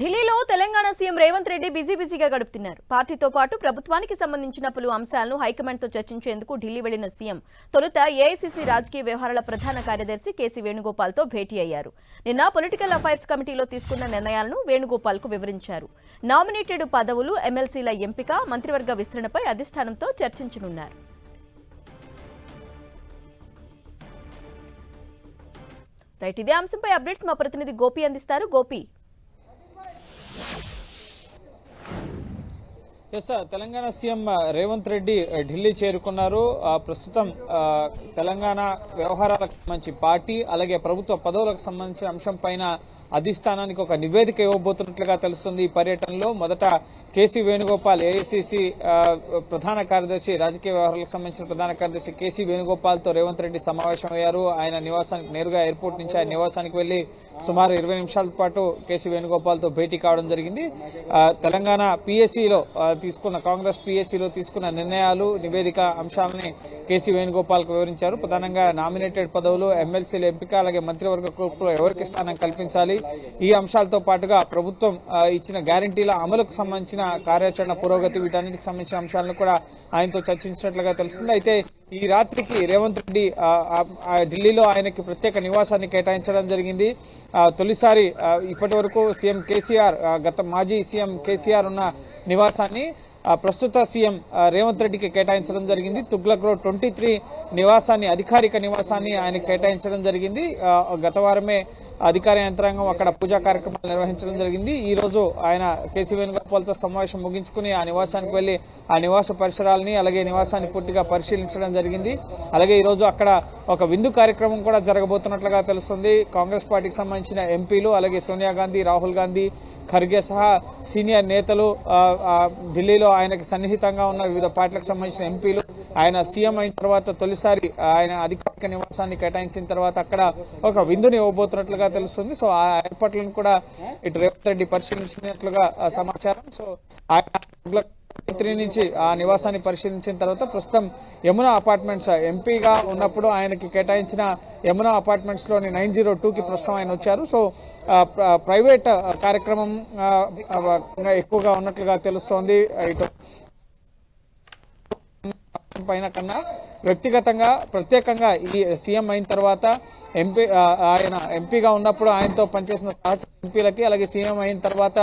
ఢిల్లీలో Telangana CM Revanth Reddy busy బిజీగా గడుపుతున్నారు. పార్టీతో పాటు ప్రభుత్వానికి సంబంధించిన పలు అంశాలను హైకమాండ్తో చర్చించేందుకు ఢిల్లీ వెళ్ళిన సీఎం తొలుత ఏఐసీసీ రాజకీయ వ్యవహారాల ప్రధాన కార్యదర్శి కేసీ వేణుగోపాల్తో భేటీ అయ్యారు. నిన్న పొలిటికల్ అఫైర్స్ కమిటీలో తీసుకున్న నిర్ణయాలను వేణుగోపాల్కు వివరించారు. నామినేటెడ్ పదవులు ఎమ్మెల్సీల ఎంపిక మంత్రివర్గ విస్తరణపై అధిష్టానంతో చర్చించనున్నారు. రైట్ ఇదే అంశంపై అప్డేట్స్ మా ప్రతినిధి గోపి అందిస్తారు. Gopi yes sir Telangana CM Revanth Reddy Delhi చేరుకున్నారు. ప్రస్తుతం తెలంగాణ వ్యవహారాలకు సంబంధించి పార్టీ అలాగే ప్రభుత్వ పదవులకు సంబంధించిన అంశం పైన అధిష్టానానికి ఒక నివేదిక ఇవ్వబోతున్నట్లుగా తెలుస్తుంది. ఈ పర్యటనలో మొదట కేసీ వేణుగోపాల్ ఏఐసిసి ప్రధాన కార్యదర్శి రాజకీయ వ్యవహారాలకు సంబంధించిన ప్రధాన కార్యదర్శి కేసీ వేణుగోపాల్తో రేవంత్ రెడ్డి సమావేశం అయ్యారు ఆయన నివాసానికి నేరుగా ఎయిర్పోర్ట్ నుంచి ఆయన నివాసానికి వెళ్ళి సుమారు ఇరవై నిమిషాల పాటు కేసీ వేణుగోపాల్తో భేటీ కావడం జరిగింది. తెలంగాణ పిఎస్సిలో తీసుకున్న కాంగ్రెస్ పిఎస్సిలో తీసుకున్న నిర్ణయాలు నివేదిక అంశాలని కేసీ వేణుగోపాల్కు వివరించారు. ప్రధానంగా నామినేటెడ్ పదవులు ఎమ్మెల్సీల ఎంపిక అలాగే మంత్రివర్గ గ్రూప్లో ఎవరికి స్థానం కల్పించాలి ఈ అంశాలతో పాటుగా ప్రభుత్వం ఇచ్చిన గ్యారంటీల అమలుకు సంబంధించిన కార్యాచరణ పురోగతి వీటన్నిటికి సంబంధించిన అంశాలను కూడా ఆయనతో చర్చించినట్లుగా తెలుస్తుంది. అయితే ఈ రాత్రికి రేవంత్ రెడ్డి ఢిల్లీలో ఆయనకి ప్రత్యేక నివాసాన్ని కేటాయించడం జరిగింది. ఆ, తొలిసారి ఇప్పటి వరకు సీఎం కేసీఆర్ గత మాజీ సీఎం కేసీఆర్ ఉన్న నివాసాన్ని ప్రస్తుత సీఎం రేవంత్ రెడ్డికి కేటాయించడం జరిగింది. తుగ్లక్ రోడ్ ట్వంటీ త్రీ నివాసాన్ని అధికారిక నివాసాన్ని ఆయన కేటాయించడం జరిగింది. గత వారమే అధికార యంత్రాంగం అక్కడ పూజా కార్యక్రమాలు నిర్వహించడం జరిగింది. ఈ రోజు ఆయన కేసీ వేణుగోపాల్తో సమావేశం ముగించుకుని ఆ నివాసానికి వెళ్ళి ఆ నివాస పరిసరాలని అలాగే నివాసాన్ని పూర్తిగా పరిశీలించడం జరిగింది. అలాగే ఈ రోజు అక్కడ ఒక విందు కార్యక్రమం కూడా జరగబోతున్నట్లుగా తెలుస్తుంది. కాంగ్రెస్ పార్టీకి సంబంధించిన ఎంపీలు అలాగే సోనియా గాంధీ రాహుల్ గాంధీ ఖర్గే సహా సీనియర్ నేతలు ఢిల్లీలో ఆయనకి సన్నిహితంగా ఉన్న వివిధ పార్టీలకు సంబంధించిన ఎంపీలు ఆయన సీఎం అయిన తర్వాత తొలిసారి ఆయన ఒక నివాసాన్ని కేటాయించిన తర్వాత అక్కడ ఒక విందుని ఇవ్వబోతున్నట్లుగా తెలుస్తుంది. సో ఆ ఏర్పాట్లను కూడా ఇటు రేవంత్ రెడ్డి పరిశీలించినట్లుగా సమాచారం. సో ఆయన త్రీ నుంచి ఆ నివాసాన్ని పరిశీలించిన తర్వాత ప్రస్తుతం యమునా అపార్ట్మెంట్స్ ఎంపీగా ఉన్నప్పుడు ఆయనకి కేటాయించిన యమునా అపార్ట్మెంట్స్లోని నైన్ జీరో కి ప్రస్తుతం ఆయన వచ్చారు. సో ప్రైవేట్ కార్యక్రమం ఎక్కువగా ఉన్నట్లుగా తెలుస్తోంది. ఇటు పైన కన్నా వ్యక్తిగతంగా ప్రత్యేకంగా ఈ సీఎం అయిన తర్వాత ఎంపీ ఆయన ఎంపీగా ఉన్నప్పుడు ఆయనతో పనిచేసిన సహచర ఎంపీలకి అలాగే సీఎం అయిన తర్వాత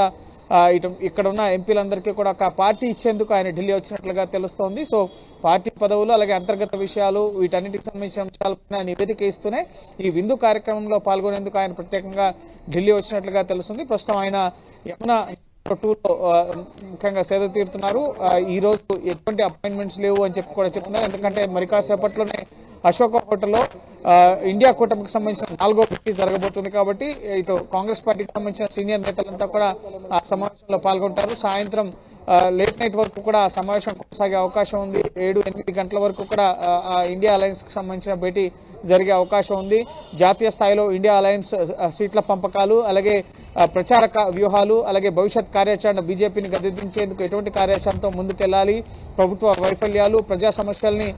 ఇటు ఇక్కడ ఉన్న ఎంపీలందరికీ కూడా ఒక పార్టీ ఇచ్చేందుకు ఆయన ఢిల్లీ వచ్చినట్లుగా తెలుస్తోంది. సో పార్టీ పదవులు అలాగే అంతర్గత విషయాలు వీటన్నిటికి సంబంధించిన అంశాలపైన నివేదిక ఇస్తూనే ఈ విందు కార్యక్రమంలో పాల్గొనేందుకు ఆయన ప్రత్యేకంగా ఢిల్లీ వచ్చినట్లుగా తెలుస్తుంది. ప్రస్తుతం ఆయన యమున టూలో ముఖ్యంగా సేద తీరుతున్నారు. ఈరోజు ఈ రోజు ఎటువంటి అపాయింట్మెంట్స్ లేవు అని చెప్పి కూడా చెప్తున్నారు. ఎందుకంటే మరి కాసేపట్లోనే అశోక హోటల్లో ఇండియా కూటమికి సంబంధించిన నాలుగో భేటీ జరగబోతుంది కాబట్టి ఇటు కాంగ్రెస్ పార్టీకి సంబంధించిన సీనియర్ నేతలంతా కూడా ఆ సమావేశంలో పాల్గొంటారు. సాయంత్రం లేట్ నైట్ వరకు కూడా ఆ సమావేశం కొనసాగే అవకాశం ఉంది. ఏడు ఎనిమిది గంటల వరకు కూడా ఆ, ఇండియా అలయన్స్కి సంబంధించిన భేటీ జరిగే అవకాశం ఉంది. జాతీయ స్థాయిలో ఇండియా అలయన్స్ సీట్ల పంపకాలు అలాగే ప్రచార వ్యూహాలు అలాగే భవిష్యత్ కార్యాచరణ బీజేపీని గద్దెదించేందుకు ఎటువంటి కార్యాచరణతో ముందుకెళ్ళాలి ప్రభుత్వ వైఫల్యాలు ప్రజా సమస్యల్ని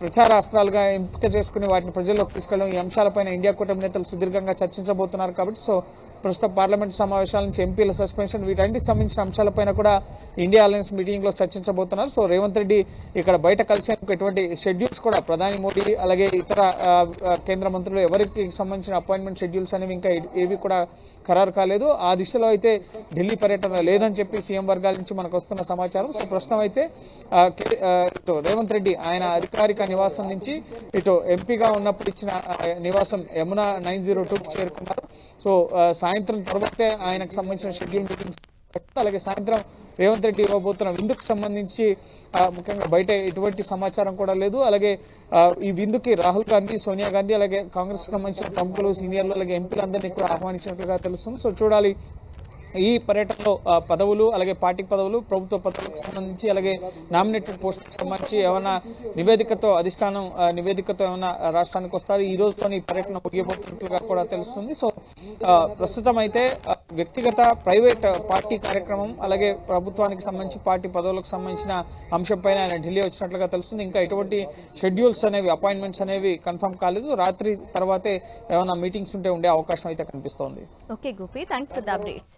ప్రచార అస్త్రాలుగా ఎంపిక చేసుకుని వాటిని ప్రజల్లోకి తీసుకెళ్ళడం ఈ అంశాలపైన ఇండియా కూటమి నేతలు సుదీర్ఘంగా చర్చించబోతున్నారు కాబట్టి సో ప్రస్తుతం పార్లమెంట్ సమావేశాల నుంచి ఎంపీల సస్పెన్షన్ వీటన్నిటికి సంబంధించిన అంశాలపైన కూడా ఇండియా అలయన్స్ మీటింగ్లో చర్చించబోతున్నారు. సో రేవంత్ రెడ్డి ఇక్కడ బయట కలిసేందుకు ఎటువంటి షెడ్యూల్స్ కూడా ప్రధాని మోడీ అలాగే ఇతర కేంద్ర మంత్రులు ఎవరికి సంబంధించిన అపాయింట్మెంట్ షెడ్యూల్స్ అనేవి ఇంకా ఏవి కూడా ఖరారు కాలేదు. ఆ దిశలో అయితే ఢిల్లీ పర్యటన లేదని చెప్పి సీఎం వర్గాల నుంచి మనకు వస్తున్న సమాచారం. సో ప్రస్తుతం అయితే ఇటు రేవంత్ రెడ్డి ఆయన అధికారిక నివాసం నుంచి ఇటు ఎంపీగా ఉన్నప్పుడు ఇచ్చిన నివాసం యమునా నైన్ జీరో టూకి చేరుకున్నారు. సో సాయం సాయంత్రం తర్వాతే ఆయనకు సంబంధించిన షెడ్యూల్ మీటింగ్స్ అలాగే సాయంత్రం రేవంత్ రెడ్డి ఇవ్వబోతున్న విందుకు సంబంధించి ముఖ్యంగా బయట ఎటువంటి సమాచారం కూడా లేదు. అలాగే ఈ విందుకి రాహుల్ గాంధీ సోనియా గాంధీ అలాగే కాంగ్రెస్ సంబంధించిన ప్రముఖులు సీనియర్లు అలాగే ఎంపీలందరినీ కూడా ఆహ్వానించినట్లుగా తెలుస్తుంది. సో చూడాలి ఈ పర్యటనలో పదవులు అలాగే పార్టీ పదవులు ప్రభుత్వ పదవులకు సంబంధించి అలాగే నామినేటెడ్ పోస్టులకు సంబంధించి ఏమైనా నివేదికతో అధిష్టానం నివేదికతో ఏమైనా రాష్ట్రానికి వస్తారు? ఈ రోజుతో ఈ పర్యటన ముగియబోతున్నట్లుగా కూడా తెలుస్తుంది. సో ప్రస్తుతం అయితే వ్యక్తిగత ప్రైవేట్ పార్టీ కార్యక్రమం అలాగే ప్రభుత్వానికి సంబంధించి పార్టీ పదవులకు సంబంధించిన అంశంపైన ఆయన ఢిల్లీ వచ్చినట్లుగా తెలుస్తుంది. ఇంకా ఎటువంటి షెడ్యూల్స్ అనేవి అపాయింట్మెంట్స్ అనేవి కన్ఫర్మ్ కాలేదు. రాత్రి తర్వాతే ఏమైనా మీటింగ్స్ ఉంటే ఉండే అవకాశం అయితే కనిపిస్తోంది. Okay Gopi. Thanks for the updates.